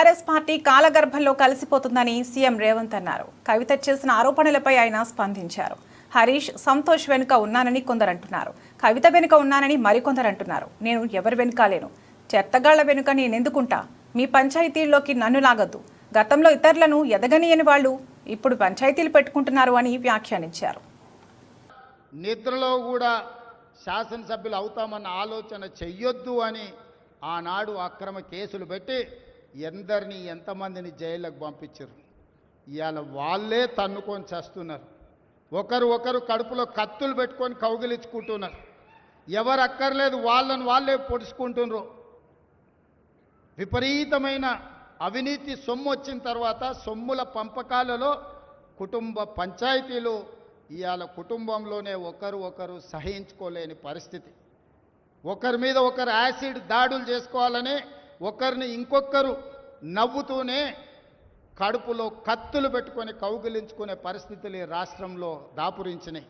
TRS party కాలగర్భంలో కలిసిపోతుందని CM Revanth అన్నారు. కవిత చేసిన ఆరోపణలపై ఆయన స్పందించారు. హరీష్ సంతోష్ వెనుక ఉన్నానని కొందరు అంటున్నారు కవిత వెనుక ఉన్నానని మరికొందరు అంటున్నారు నేను ఎవరి వెనుక లేను. చెత్తగాళ్ళ వెనుక నేనెందుకుంటా మీ పంచాయతీల్లోకి నన్ను లాగద్దు. గతంలో ఇతరులను ఎదగనీయని వాళ్ళు ఇప్పుడు పంచాయతీలు పెట్టుకుంటున్నారు అని వ్యాఖ్యానించారు. నిద్రలో కూడా శాసనసభ్యులు అవుతామన్న ఆలోచన చెయ్యొద్దు అని ఆనాడు అక్రమ కేసులు పెట్టి ఎందరిని ఎంతమందిని జైళ్ళకు పంపించారు ఇవాళ వాళ్ళే తన్నుకొని చేస్తున్నారు. ఒకరు ఒకరు కడుపులో కత్తులు పెట్టుకొని కౌగిలించుకుంటున్నారు. ఎవరు అక్కర్లేదు వాళ్ళని వాళ్ళే పొడుచుకుంటున్నారు. విపరీతమైన అవినీతి సొమ్ము వచ్చిన తర్వాత సొమ్ముల పంపకాలలో కుటుంబ పంచాయతీలు ఇవాళ కుటుంబంలోనే ఒకరు ఒకరు సహించుకోలేని పరిస్థితి. ఒకరి మీద ఒకరు యాసిడ్ దాడులు చేసుకోవాలని ఒకరిని ఇంకొకరు నవ్వుతూనే కడుపులో కత్తులు పెట్టుకొని కౌగిలించుకునే పరిస్థితులు ఈ రాష్ట్రంలో దాపురించినాయి.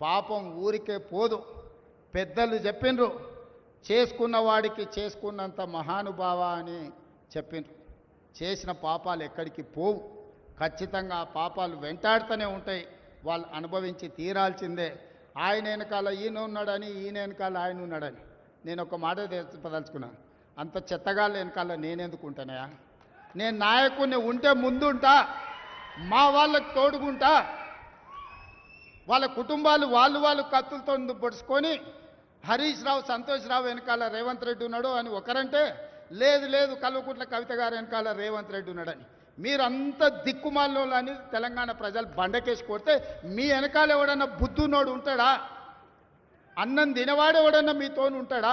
పాపం ఊరికే పోదు. పెద్దలు చెప్పిండ్రు చేసుకున్న వాడికి చేసుకున్నంత మహానుభావ అని చెప్పిండ్రు చేసిన పాపాలు ఎక్కడికి పోవు. ఖచ్చితంగా ఆ పాపాలు వెంటాడుతూనే ఉంటాయి. వాళ్ళు అనుభవించి తీరాల్సిందే. ఆయన వెనకాల ఈయన ఉన్నాడని ఈయన వెనకాల ఆయన ఉన్నాడని. నేను ఒక మాట చెప్పదలుచుకున్నాను. అంత చెత్తగా వెనకాల నేనెందుకు ఉంటానయా నేను నాయకుడిని ఉంటే ముందుంటా మా వాళ్ళకి తోడుకుంటా వాళ్ళ కుటుంబాలు వాళ్ళు వాళ్ళు కత్తులతో పొడుచుకొని హరీష్ రావు సంతోష్ రావు వెనకాల రేవంత్ రెడ్డి ఉన్నాడు అని ఒకరంటే లేదు లేదు కల్వకుంట్ల కవిత గారు వెనకాల రేవంత్ రెడ్డి ఉన్నాడని. మీరంత దిక్కుమాల్లో అని తెలంగాణ ప్రజలు బండకేసి కొడితే మీ వెనకాల ఎవడన్నా బుద్ధున్నోడు ఉంటాడా? అన్నం తినవాడు ఎవడన్నా మీతోని ఉంటాడా?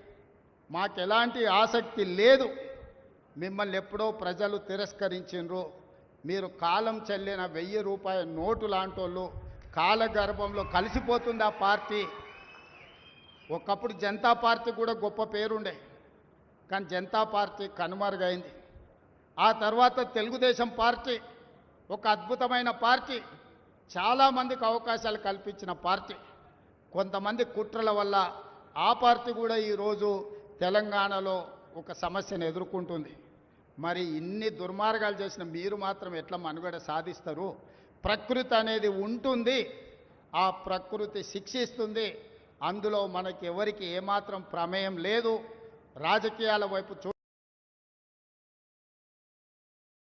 మాకు ఎలాంటి ఆసక్తి లేదు. మిమ్మల్ని ఎప్పుడో ప్రజలు తిరస్కరించిండ్రు మీరు కాలం చెల్లిన వెయ్యి రూపాయల నోటు లాంటోళ్ళు కాలగర్భంలో కలిసిపోతుంది ఆ పార్టీ. ఒకప్పుడు జనతా పార్టీ కూడా గొప్ప పేరుండే. కానీ జనతా పార్టీ కనుమరుగైంది. ఆ తర్వాత తెలుగుదేశం పార్టీ ఒక అద్భుతమైన పార్టీ. చాలామందికి అవకాశాలు కల్పించిన పార్టీ. కొంతమంది కుట్రల వల్ల ఆ పార్టీ కూడా ఈరోజు తెలంగాణలో ఒక సమస్యను ఎదుర్కొంటుంది. మరి ఇన్ని దుర్మార్గాలు చేసిన మీరు మాత్రం ఎట్లా మనుగడ సాధిస్తారు? ప్రకృతి అనేది ఉంటుంది. ఆ ప్రకృతి శిక్షిస్తుంది. అందులో మనకి ఎవరికి ఏమాత్రం ప్రమేయం లేదు. రాజకీయాల వైపు చూ